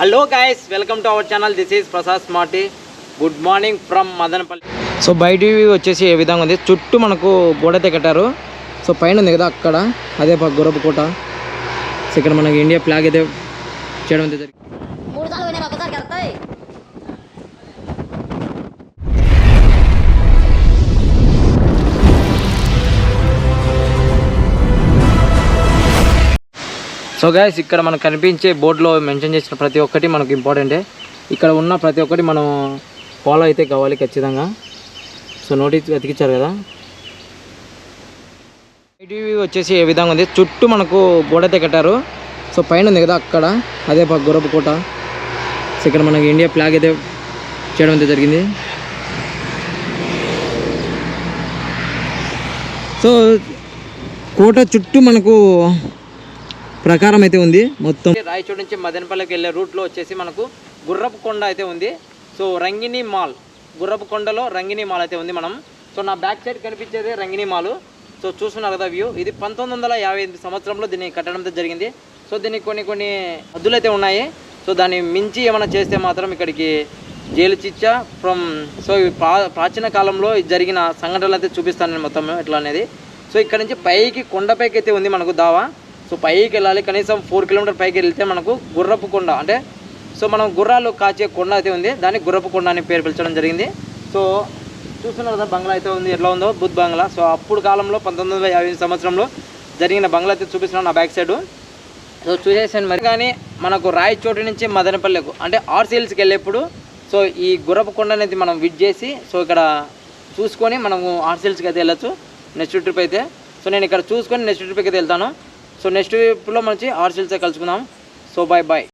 Hello guys welcome to our channel this is Prasad smarty good morning from Madanapalle so బయట వచ్చేసి ఏ విధంగా ఉంది? చుట్టూ మనకు గోడ అయితే కట్టారు. సో పైన ఉంది కదా అక్కడ. అదే ప- గుర్రపు కోట. సో ఇక్కడ మనకి ఇండియా ఫ్లాగ్ అయితే చేయడం అయితే జరిగింది. సో గాయస్ ఇక్కడ మనకు కనిపించే బోర్డులో మెన్షన్ చేసిన ప్రతి ఒక్కటి మనకు ఇంపార్టెంటే ఇక్కడ ఉన్న ప్రతి ఒక్కటి మనం ఫాలో అయితే కావాలి ఖచ్చితంగా. సో నోటీస్ అతికిచ్చారు కదా. ఐటీవీ వచ్చేసి ఏ విధంగా ఉంది? చుట్టూ మనకు గోడ అయితే కట్టారు. సో పైన ఉంది కదా అక్కడ అదే గొరపు కోట. సో ఇక్కడ మనకి ఇండియా ఫ్లాగ్ అయితే చేయడం అయితే జరిగింది. సో కోట చుట్టూ మనకు ప్రకారం అయితే ఉంది. మొత్తం రాయచూడ నుంచి మదనపల్లికి వెళ్ళే రూట్లో వచ్చేసి మనకు గుర్రపు కొండ అయితే ఉంది. సో రంగిణి మాల్ గుర్రపు కొండలో రంగిణి మాల్ అయితే ఉంది మనం. సో నా బ్యాక్ సైడ్ కనిపించేది రంగిణి మాల్. సో చూస్తున్నారు కదా వ్యూ. ఇది పంతొమ్మిది వందల యాభై ఎనిమిది సంవత్సరంలో దీన్ని కట్టడంతో జరిగింది. సో దీనికి కొన్ని కొన్ని హద్దులు అయితే ఉన్నాయి. సో దాన్ని మించి ఏమైనా చేస్తే మాత్రం ఇక్కడికి జైలు చిచ్చ ఫ్రమ్ సో ప్రాచీన కాలంలో ఇది జరిగిన సంఘటనలు అయితే చూపిస్తాను నేను మొత్తం ఎట్లా అనేది. సో ఇక్కడ నుంచి పైకి కొండపైకి అయితే ఉంది మనకు దావా. సో పైకి వెళ్ళాలి కనీసం ఫోర్ కిలోమీటర్ పైకి వెళ్తే మనకు గుర్రపు కొండ అంటే సో మనం గుర్రాలు కాచే కొండ అయితే ఉంది దాన్ని గుర్రపు కొండ అని పేరు పిలిచడం జరిగింది. సో చూస్తున్నారు కదా బంగ్లా అయితే ఉంది ఎట్లా ఉందో బుద్ధ్ బంగ్లా. సో అప్పుడు కాలంలో పంతొమ్మిది వందల సంవత్సరంలో జరిగిన బంగ్లా అయితే చూపిస్తున్నాను నా బ్యాక్ సైడ్ సో చూసేసాను మరి. కానీ మనకు రాయచోటు నుంచి మదనపల్లెకు అంటే ఆర్సీఎల్స్కి వెళ్ళేప్పుడు సో ఈ గుర్రపు కొండ అనేది మనం విట్ చేసి సో ఇక్కడ చూసుకొని మనము ఆర్సీఎల్స్కి అయితే వెళ్ళొచ్చు నెక్స్ట్ ట్రిప్ అయితే. సో నేను ఇక్కడ చూసుకొని నెక్స్ట్ ట్రిప్కి అయితే వెళ్తాను. సో నెక్స్ట్ ట్రిప్లో మంచి ఆర్సీఎల్స్ కలుసుకుందాం. So bye bye